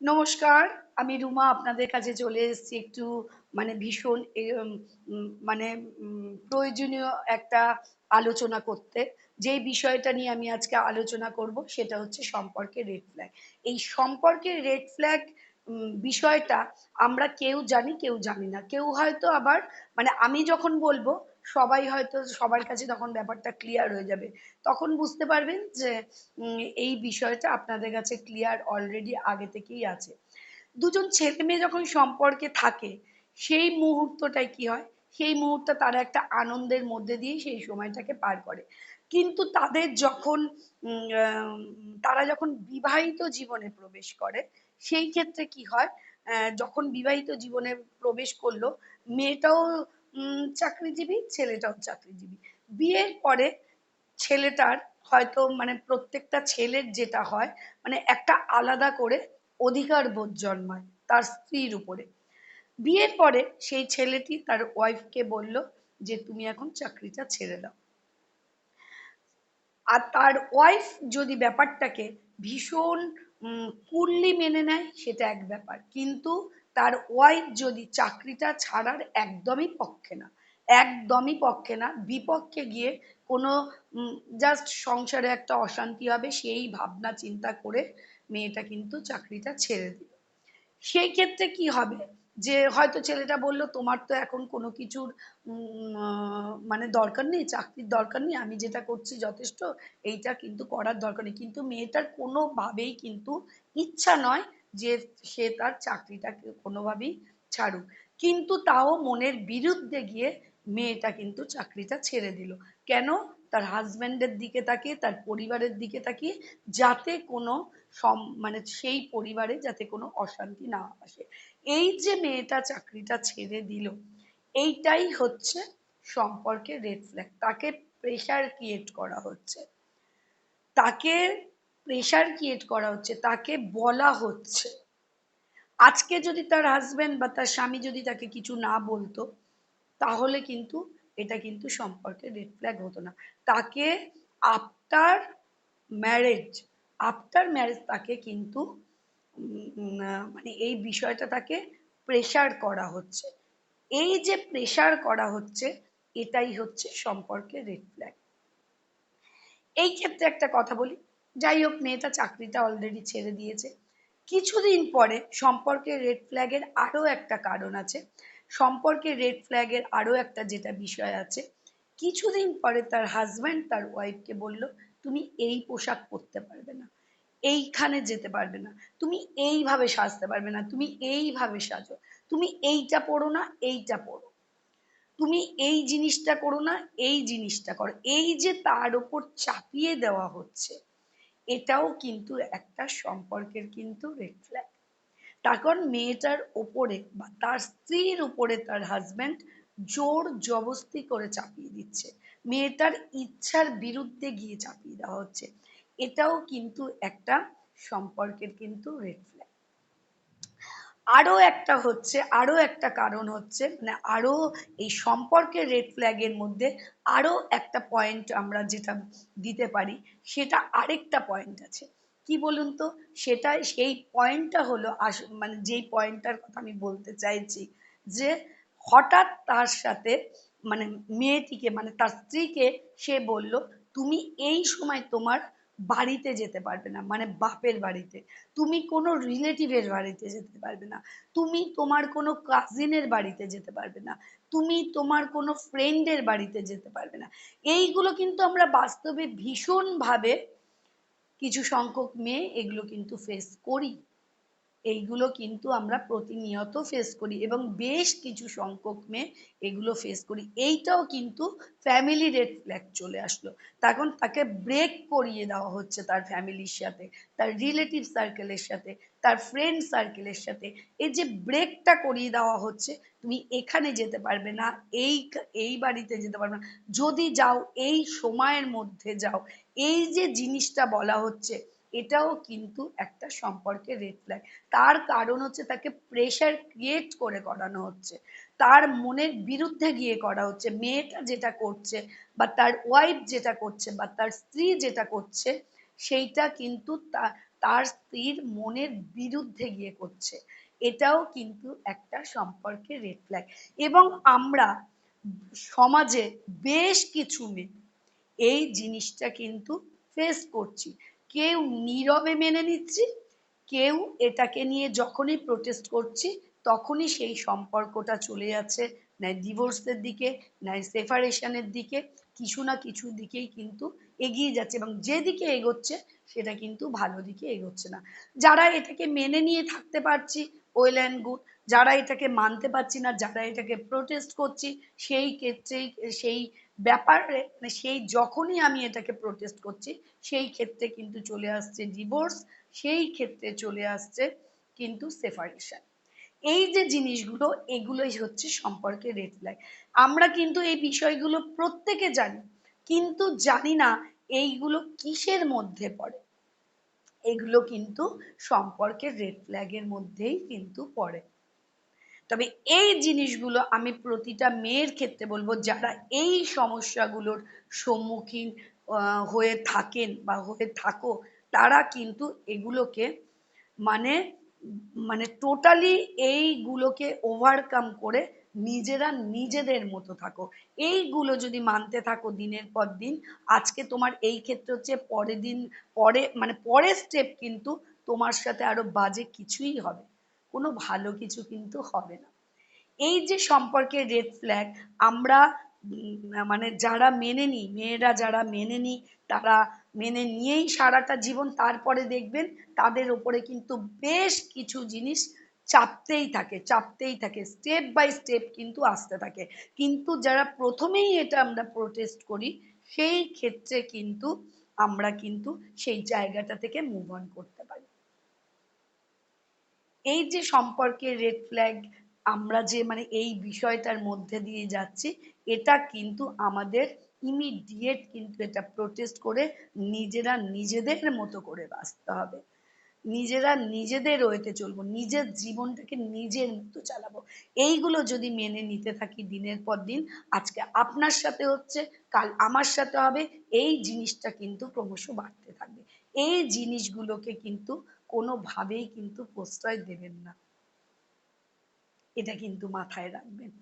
নমস্কার, আমি রুমা আপনাদের কাছে চলে এসেছি একটু মানে ভীষণ মানে প্রয়োজনীয় একটা আলোচনা করতে। যেই বিষয়টা নিয়ে আমি আজকে আলোচনা করব সেটা হচ্ছে সম্পর্কে রেড ফ্ল্যাগ এই সম্পর্কে রেড ফ্ল্যাগ বিষয়টা আমরা কেউ জানি কেউ জানি না। কেউ হয়তো আবার মানে আমি যখন বলব সবাই হয়তো সবার কাছে তখন ব্যাপারটা ক্লিয়ার হয়ে যাবে। তখন বুঝতে পারবেন যে এই বিষয়টা আপনাদের কাছে ক্লিয়ার অলরেডি আগে থেকেই আছে। দুজন ছেলে মেয়ে যখন সম্পর্কে থাকে, সেই মুহূর্তটায় কি হয়? সেই মুহূর্তে তারা একটা আনন্দের মধ্যে দিয়ে সেই সময়টাকে পার করে। কিন্তু তাদের যখন তারা যখন বিবাহিত জীবনে প্রবেশ করে, সেই ক্ষেত্রে কি হয়? যখন বিবাহিত জীবনে প্রবেশ করল, মেয়েটাও চাকরিজীবী, ছেলেটাও চাকরিজীবী। বিয়ের পরে ছেলেটার হয়তো মানে প্রত্যেকটা ছেলের যেটা হয় মানে একটা আলাদা করে অধিকার বোধ জন্মায় তার স্ত্রীর উপরে। বিয়ের পরে সেই ছেলেটি তার ওয়াইফকে বলল যে, তুমি এখন চাকরিটা ছেড়ে দাও। আর তার ওয়াইফ যদি ব্যাপারটাকে ভীষণ কুললি মেনে নেয়, সেটা এক ব্যাপার। কিন্তু তার ওয়াইফ যদি চাকরিটা ছাড়ার একদমই পক্ষে না, একদমই পক্ষে না, বিপক্ষে গিয়ে কোনো জাস্ট সংসারে একটা অশান্তি হবে, সেই ভাবনা চিন্তা করে মেয়েটা কিন্তু চাকরিটা ছেড়ে দিল। সেই ক্ষেত্রে কি হবে? যে হয়তো ছেলেটা বলল, তোমার তো এখন কোনো কিছুর মানে দরকার নেই, চাকরির দরকার নেই, আমি যেটা করছি যথেষ্ট, এইটা কিন্তু করার দরকার নেই। কিন্তু মেয়েটার কোনোভাবেই কিন্তু ইচ্ছা নয় যে সে তার চাকরিটাকে কোনোভাবেই ছাড়ুক। কিন্তু তাও মনের বিরুদ্ধে গিয়ে মেয়েটা কিন্তু চাকরিটা ছেড়ে দিল। কেন? তার হাজব্যান্ডের দিকে তাকিয়ে, তার পরিবারের দিকে তাকিয়ে যাতে কোনো সম মানে সেই পরিবারে যাতে কোনো অশান্তি না আসে। এই যে মেয়েটা চাকরিটা ছেড়ে দিল, এইটাই হচ্ছে সম্পর্কে রেড ফ্ল্যাগ তাকে প্রেশার ক্রিয়েট করা হচ্ছে। তাকে প্রেশার ক্রিয়েট করা হচ্ছে, তাকে বলা হচ্ছে। আজকে যদি তার হাজব্যান্ড বা তার স্বামী যদি তাকে কিছু না বলতো, তাহলে কিন্তু এটা কিন্তু সম্পর্কে রেড ফ্ল্যাগ হতো না। তাকে আফটার ম্যারেজ আফটার ম্যারেজ তাকে কিন্তু মানে এই বিষয়টা তাকে প্রেশার করা হচ্ছে। এই যে প্রেশার করা হচ্ছে, এটাই হচ্ছে সম্পর্কে রেড ফ্ল্যাগ এই ক্ষেত্রে একটা কথা বলি যাই হোক, মেয়েটা চাকরিটা অলরেডি ছেড়ে দিয়েছে। কিছুদিন পরে সম্পর্কে রেড ফ্ল্যাগের আরও একটা কারণ আছে। সম্পর্কে রেড ফ্ল্যাগের আরও একটা যেটা বিষয় আছে, কিছুদিন পরে তার হাজব্যান্ড তার ওয়াইফকে বলল, তুমি এই পোশাক পরতে পারবে না, এইখানে যেতে পারবে না, তুমি এইভাবে সাজতে পারবে না, তুমি এইভাবে সাজো, তুমি এইটা পড়ো না, এইটা পড়ো তুমি এই জিনিসটা করো না, এই জিনিসটা করো। এই যে তার ওপর চাপিয়ে দেওয়া হচ্ছে এটাও কিন্তু একটা সম্পর্কের কিন্তু রেড ফ্ল্যাগ কারণ মেয়েটার ওপরে বা তার স্ত্রীর উপরে তার হাজব্যান্ড জোর জবস্তি করে চাপিয়ে দিচ্ছে। মেয়েটার ইচ্ছার বিরুদ্ধে গিয়ে চাপিয়ে দেওয়া হচ্ছে। এটাও কিন্তু একটা সম্পর্কের কিন্তু রেড ফ্ল্যাগ আরও একটা হচ্ছে আরও একটা কারণ হচ্ছে মানে আরও এই সম্পর্কের রেড ফ্ল্যাগের মধ্যে আরও একটা পয়েন্ট আমরা যেটা দিতে পারি, সেটা আরেকটা পয়েন্ট আছে। কি বলুন তো? সেটা, সেই পয়েন্টটা হলো আস মানে যেই পয়েন্টটার কথা আমি বলতে চাইছি, যে হঠাৎ তার সাথে মানে মেয়েটিকে মানে তার স্ত্রীকে সে বলল, তুমি এই সময় তোমার বাড়িতে যেতে পারবে না মানে বাপের বাড়িতে। তুমি কোনো রিলেটিভের বাড়িতে যেতে পারবে না। তুমি তোমার কোনো কাজিনের বাড়িতে যেতে পারবে না। তুমি তোমার কোনো ফ্রেন্ডের বাড়িতে যেতে পারবে না। এইগুলো কিন্তু আমরা বাস্তবে ভীষণভাবে কিছু সংখ্যক মেয়ে এগুলো কিন্তু ফেস করি। এইগুলো কিন্তু আমরা প্রতিনিয়ত ফেস করি এবং বেশ কিছু সংখ্যক মেয়ে এগুলো ফেস করি। এইটাও কিন্তু ফ্যামিলি রেড ফ্ল্যাগ চলে আসলো। তখন তাকে ব্রেক করিয়ে দেওয়া হচ্ছে তার ফ্যামিলির সাথে, তার রিলেটিভ সার্কেলের সাথে, তার ফ্রেন্ড সার্কেলের সাথে। এই যে ব্রেকটা করিয়ে দেওয়া হচ্ছে, তুমি এখানে যেতে পারবে না, এই এই বাড়িতে যেতে পারবে না। যদি যাও, এই সময়ের মধ্যে যাও, এই যে জিনিসটা বলা হচ্ছে এটাও কিন্তু একটা সম্পর্কে রেড ফ্ল্যাগ তার কারণ হচ্ছে তাকে প্রেশার ক্রিয়েট করে করানো হচ্ছে। তার মনের বিরুদ্ধে গিয়ে করা হচ্ছে। মেয়েটা যেটা করছে বা তার ওয়াইফ যেটা করছে বা তার স্ত্রী যেটা করছে, সেইটা কিন্তু তার স্ত্রীর মনের বিরুদ্ধে গিয়ে করছে। এটাও কিন্তু একটা সম্পর্কে রেড ফ্ল্যাগ এবং আমরা সমাজে বেশ কিছু মেয়ে এই জিনিসটা কিন্তু ফেস করছি। কেউ নীরবে মেনে নিচ্ছি, কেউ এটাকে নিয়ে যখনই প্রোটেস্ট করছি, তখনই সেই সম্পর্কটা চলে যাচ্ছে নাই ডিভোর্সের দিকে নাই সেপারেশনের দিকে, কিছু না কিছু দিকেই কিন্তু এগিয়ে যাচ্ছে এবং যেদিকে এগোচ্ছে, সেটা কিন্তু ভালো দিকে এগোচ্ছে না। যারা এটাকে মেনে নিয়ে থাকতে পারছি ওয়েল অ্যান্ড গুড যারা এটাকে মানতে পারছি না, যারা এটাকে প্রোটেস্ট করছি, সেই ক্ষেত্রেই, সেই ব্যাপারে মানে সেই যখনই আমি এটাকে প্রোটেস্ট করছি, সেই ক্ষেত্রে কিন্তু চলে আসছে ডিভোর্স সেই ক্ষেত্রে চলে আসছে কিন্তু সেপারেশন এই যে জিনিসগুলো, এগুলোই হচ্ছে সম্পর্কে রেড ফ্ল্যাগ আমরা কিন্তু এই বিষয়গুলো প্রত্যেকে জানি, কিন্তু জানি না এইগুলো কিসের মধ্যে পড়ে। এগুলো কিন্তু সম্পর্কের রেড ফ্ল্যাগের মধ্যেই কিন্তু পড়ে। তবে এই জিনিসগুলো আমি প্রতিটা মেয়ের ক্ষেত্রে বলব, যারা এই সমস্যাগুলোর সম্মুখীন হয়ে থাকেন বা হয়ে থাকো, তারা কিন্তু এগুলোকে মানে মানে টোটালি এইগুলোকে ওভারকাম করে নিজেরা নিজেদের মতো থাকো। এইগুলো যদি মানতে থাকো দিনের পর দিন, আজকে তোমার এই ক্ষেত্রে হচ্ছে, পরের দিন, পরে মানে পরের স্টেপ কিন্তু তোমার সাথে আরও বাজে কিছুই হবে। কোনো ভালো কিছু কিন্তু হবে না। এই যে সম্পর্কে রেড ফ্ল্যাগ আমরা মানে যারা মেনে নিই, মেয়েরা যারা মেনে নিই, তারা মেনে নিয়েই সারাটা জীবন তারপরে দেখবেন তাদের ওপরে কিন্তু বেশ কিছু জিনিস চাপতেই থাকে চাপতেই থাকে স্টেপ বাই স্টেপ কিন্তু আসতে থাকে। কিন্তু যারা প্রথমেই এটা আমরা প্রোটেস্ট করি, সেই ক্ষেত্রে কিন্তু আমরা কিন্তু সেই জায়গাটা থেকে মুভ অন করতে পারি। এই যে সম্পর্কের রেড ফ্ল্যাগ আমরা যে মানে এই বিষয়টার মধ্যে দিয়ে যাচ্ছি, এটা কিন্তু আমাদের ইমিডিয়েট কিন্তু এটা প্রোটেস্ট করে নিজেরা নিজেদের মতো করে বাঁচতে হবে। নিজেরা নিজেদের ওয়েতে চলবো, নিজের জীবনটাকে নিজের মতো চালাবো। এইগুলো যদি মেনে নিতে থাকি দিনের পর দিন, আজকে আপনার সাথে হচ্ছে, কাল আমার সাথে হবে, এই জিনিসটা কিন্তু ক্রমশ বাড়তে থাকবে। এই জিনিসগুলোকে কিন্তু কোনোভাবেই কিন্তু প্রশ্রয় দেবেন না। এটা কিন্তু মাথায় রাখবেন।